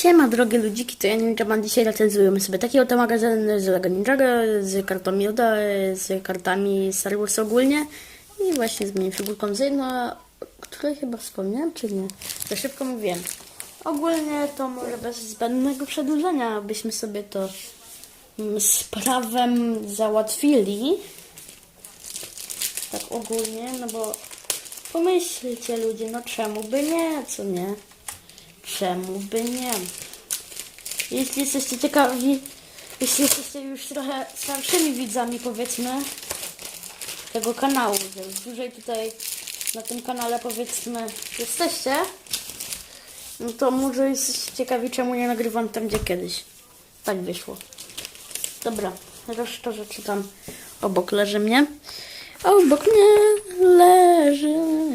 Siema drogie ludziki, to ja Ninja dzisiaj recenzujemy sobie taki oto magazyn z Lego Ninjago, z kartami Yoda, z kartami Star Wars ogólnie i właśnie z moją figurką Zayna, o której chyba wspomniałem, czy nie? Za szybko mówiłem. Ogólnie to może bez zbędnego przedłużenia byśmy sobie to mm, z prawem załatwili. Tak ogólnie, no bo pomyślcie ludzie, no czemu by nie, co nie? Czemu by nie? Jeśli jesteście ciekawi, jeśli jesteście już trochę starszymi widzami, powiedzmy, tego kanału, że już dłużej tutaj na tym kanale, powiedzmy, jesteście, no to może jesteście ciekawi, czemu nie nagrywam tam, gdzie kiedyś. Tak wyszło. Dobra, reszta rzeczy tam obok leży mnie. A obok mnie leży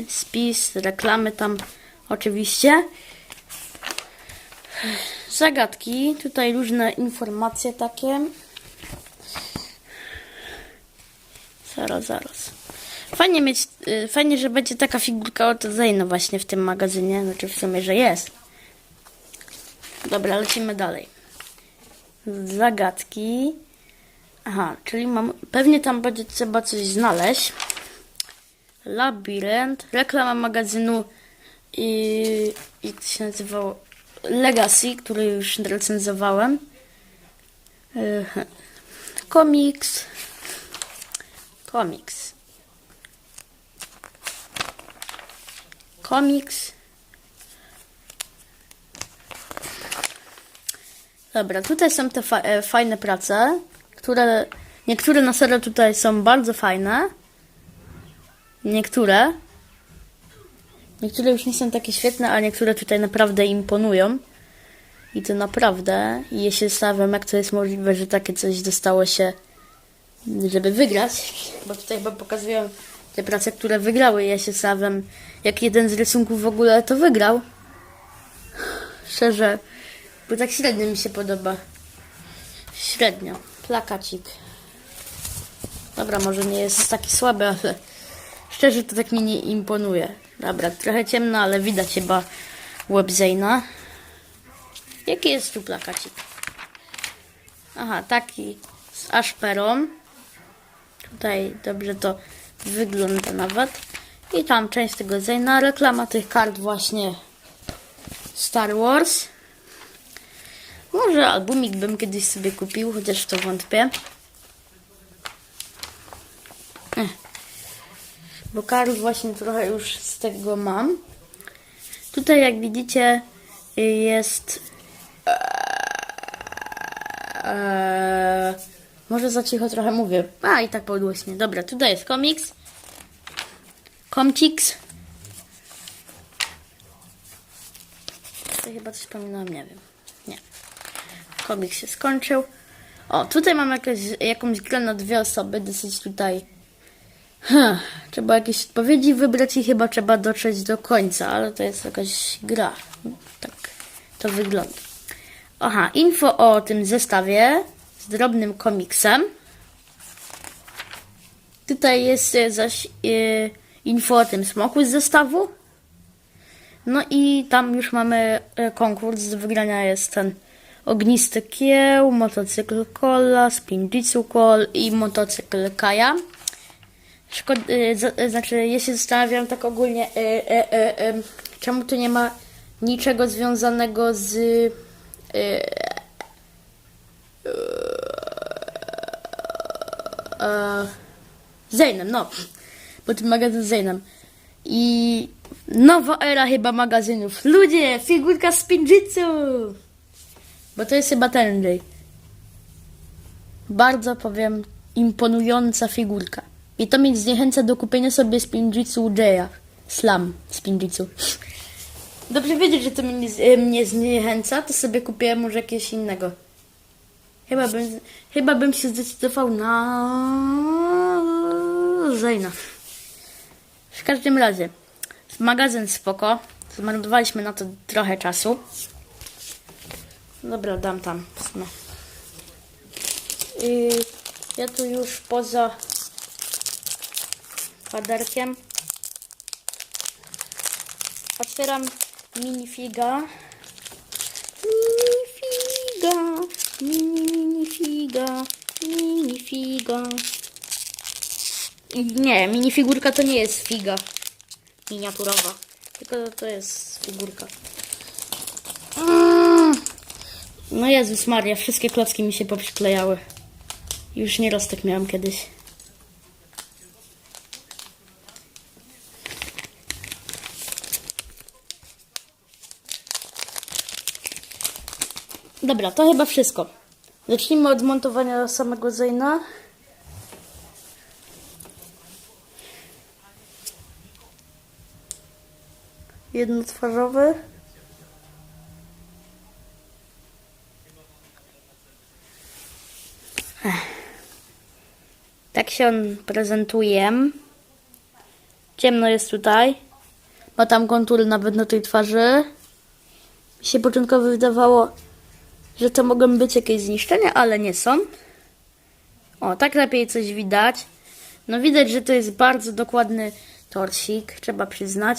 spis, reklamy tam oczywiście. Zagadki, tutaj różne informacje takie. Zaraz, zaraz. Fajnie mieć, y, fajnie, że będzie taka figurka od Zayna właśnie w tym magazynie, znaczy w sumie, że jest. Dobra, lecimy dalej. Zagadki. Aha, czyli mam, pewnie tam będzie trzeba coś znaleźć. Labirynt, reklama magazynu i jak to się nazywało? Legacy, który już recenzowałem. Yy, Komiks. Komiks. Komiks. Dobra, tutaj są te fa- e, fajne prace, które niektóre na serio tutaj są bardzo fajne. Niektóre. Niektóre już nie są takie świetne, a niektóre tutaj naprawdę imponują. I to naprawdę. I ja się zastanawiam, jak to jest możliwe, że takie coś dostało się, żeby wygrać. Bo tutaj chyba pokazują te prace, które wygrały. Ja się zastanawiam, jak jeden z rysunków w ogóle to wygrał. Szczerze, bo tak średnio mi się podoba. Średnio. Plakacik. Dobra, może nie jest taki słaby, ale szczerze to tak mi nie imponuje. Dobra, trochę ciemno, ale widać chyba łeb Zeyna. Jaki jest tu plakacik? Aha, taki z aszperą. Tutaj dobrze to wygląda nawet. I tam część tego Zeyna. Reklama tych kart właśnie Star Wars. Może albumik bym kiedyś sobie kupił, chociaż w to wątpię. Bo kart właśnie trochę już z tego mam. Tutaj jak widzicie jest Eee, może za cicho trochę mówię. A i tak podgłośnie. Dobra, tutaj jest komiks. Komciks. To chyba coś pominąłem, nie wiem. Nie. Komiks się skończył. O, tutaj mam jakąś, jakąś grę na dwie osoby, dosyć tutaj. Huh, trzeba jakieś odpowiedzi wybrać i chyba trzeba dotrzeć do końca, ale to jest jakaś gra. Tak to wygląda. Aha, info o tym zestawie z drobnym komiksem. Tutaj jest e, zaś e, info o tym smoku z zestawu. No i tam już mamy e, konkurs. Do wygrania jest ten ognisty kieł, motocykl Cola, Spinjitsu Call i motocykl Kaja. Za- e, znaczy, ja się zastanawiam tak ogólnie, e, czemu tu nie ma niczego związanego z Zeynem, no. Bo ten magazyn z Zeynem. I nowa era chyba magazynów. Ludzie, figurka z Pinjitsu! Bo to jest chyba ten. Bardzo powiem, imponująca figurka. I to mnie zniechęca do kupienia sobie Spinjitsu Jaya. Slam Spinjitsu. Dobrze wiedzieć, że to mnie, e, mnie zniechęca, to sobie kupię może jakiegoś innego. Chyba bym, chyba bym się zdecydował na Zeyna. W każdym razie, magazyn spoko. Zmarnowaliśmy na to trochę czasu. Dobra, dam tam. sumie. I ja tu już poza paderkiem otwieram minifiga. Minifiga, mini, minifiga, minifiga. Nie, minifigurka to nie jest figa miniaturowa, tylko to jest figurka. Mm. No Jezus Maria, wszystkie klocki mi się poprzyklejały. Już nieraz tak miałam kiedyś. Dobra, to chyba wszystko. Zacznijmy od montowania samego Zeyna. Jednotwarzowy. Tak się on prezentuje. Ciemno jest tutaj. Ma tam kontury nawet na tej twarzy. Mi się początkowo wydawało, że to mogą być jakieś zniszczenia, ale nie są. O, tak lepiej coś widać. No widać, że to jest bardzo dokładny torsik, trzeba przyznać.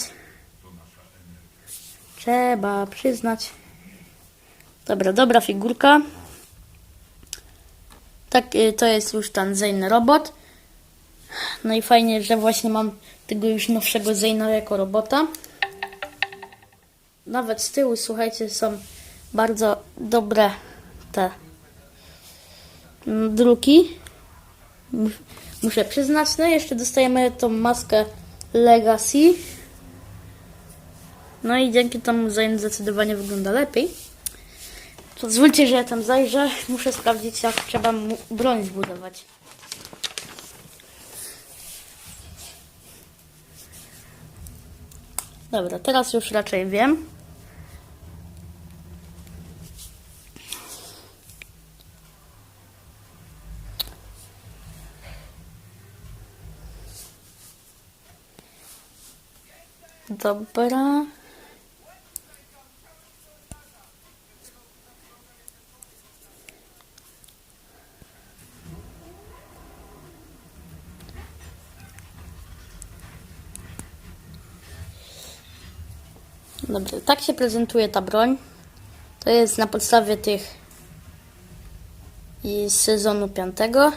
Trzeba przyznać. Dobra, dobra figurka. Tak, y, to jest już ten Zane robot. No i fajnie, że właśnie mam tego już nowszego Zane'a jako robota. Nawet z tyłu, słuchajcie, są bardzo dobre te mm, druki. Mus- Muszę przyznać. No jeszcze dostajemy tą maskę Legacy. No i dzięki temu Zane zdecydowanie wygląda lepiej. Pozwólcie, że ja tam zajrzę. Muszę sprawdzić, jak trzeba broń zbudować. Dobra, teraz już raczej wiem. Dobra. Dobrze, tak się prezentuje ta broń. To jest na podstawie tych z sezonu piątego.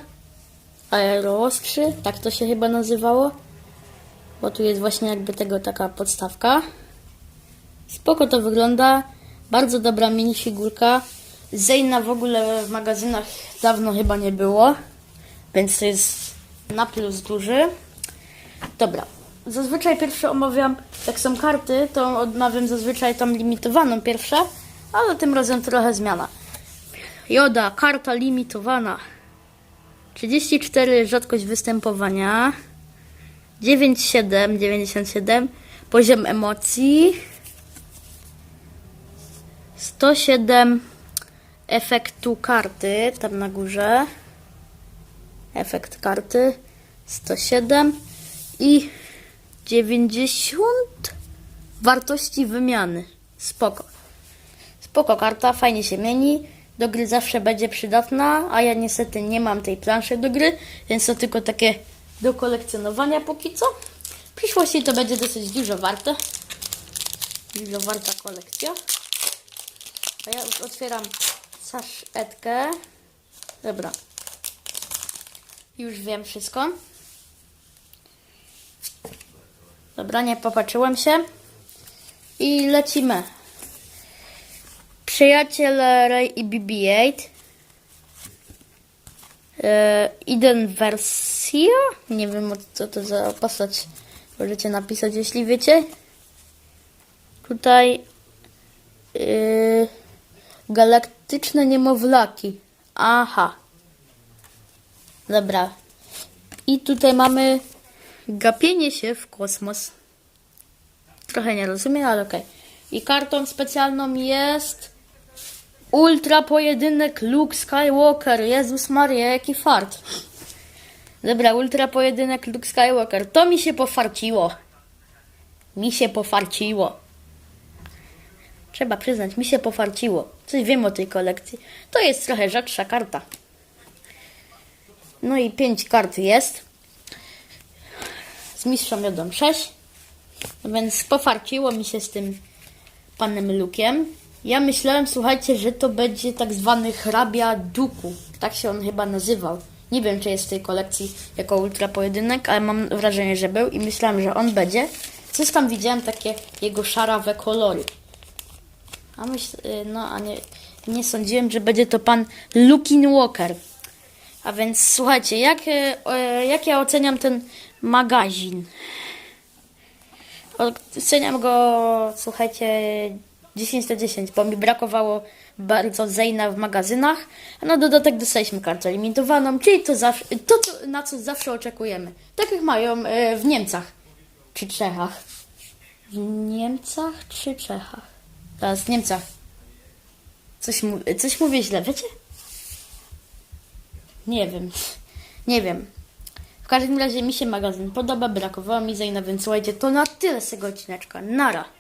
Aeroostrzy, tak to się chyba nazywało. Bo tu jest właśnie jakby tego taka podstawka. Spoko to wygląda. Bardzo dobra minifigurka. Zejna w ogóle w magazynach dawno chyba nie było. Więc to jest na plus duży. Dobra. Zazwyczaj pierwsze omawiam, jak są karty, to odmawiam zazwyczaj tam limitowaną pierwsze, ale tym razem trochę zmiana. Joda, karta limitowana. 34 rzadkość występowania. 97, 97 poziom emocji. 107 efektu karty, tam na górze. Efekt karty 107 i 90 wartości wymiany. Spoko. Spoko karta, fajnie się mieni. Do gry zawsze będzie przydatna, a ja niestety nie mam tej planszy do gry, więc to tylko takie do kolekcjonowania póki co. W przyszłości to będzie dosyć dużo warte. Dużo warta kolekcja. A ja już otwieram saszetkę. Dobra. Już wiem wszystko. Dobra, nie popatrzyłem się. I lecimy. Przyjaciel Ray i BB-8. E, Eden wersja? Nie wiem, co to za postać. Możecie napisać, jeśli wiecie. Tutaj yy, galaktyczne niemowlaki. Aha. Dobra. I tutaj mamy gapienie się w kosmos. Trochę nie rozumiem, ale okej. I kartą specjalną jest Ultra pojedynek Luke Skywalker. Jezus Maria, jaki fart. Dobra, ultra pojedynek Luke Skywalker. To mi się pofarciło. Mi się pofarciło. Trzeba przyznać, mi się pofarciło. Coś wiem o tej kolekcji. To jest trochę rzadsza karta. No i pięć kart jest. Z mistrzem jodłem 6. Więc pofarciło mi się z tym panem Lukiem. Ja myślałem, słuchajcie, że to będzie tak zwany hrabia duku. Tak się on chyba nazywał. Nie wiem, czy jest w tej kolekcji jako ultra pojedynek, ale mam wrażenie, że był i myślałem, że on będzie. Coś tam widziałem takie jego szarawe kolory. A myśl, y, no, a nie, nie sądziłem, że będzie to pan Lukin Walker. A więc słuchajcie, jak, y, jak ja oceniam ten magazyn? Oceniam go, słuchajcie, 10 na 10, bo mi brakowało bardzo Zejna w magazynach. A na dodatek dostaliśmy kartę limitowaną, czyli to, zawsze, to na co zawsze oczekujemy. Tak jak mają e, w Niemcach czy Czechach. W Niemcach czy Czechach? Teraz w Niemcach. Coś, coś mówię źle, wiecie? Nie wiem. Nie wiem. W każdym razie mi się magazyn podoba, brakowało mi Zejna, więc słuchajcie, to na tyle z tego odcineczka. Nara.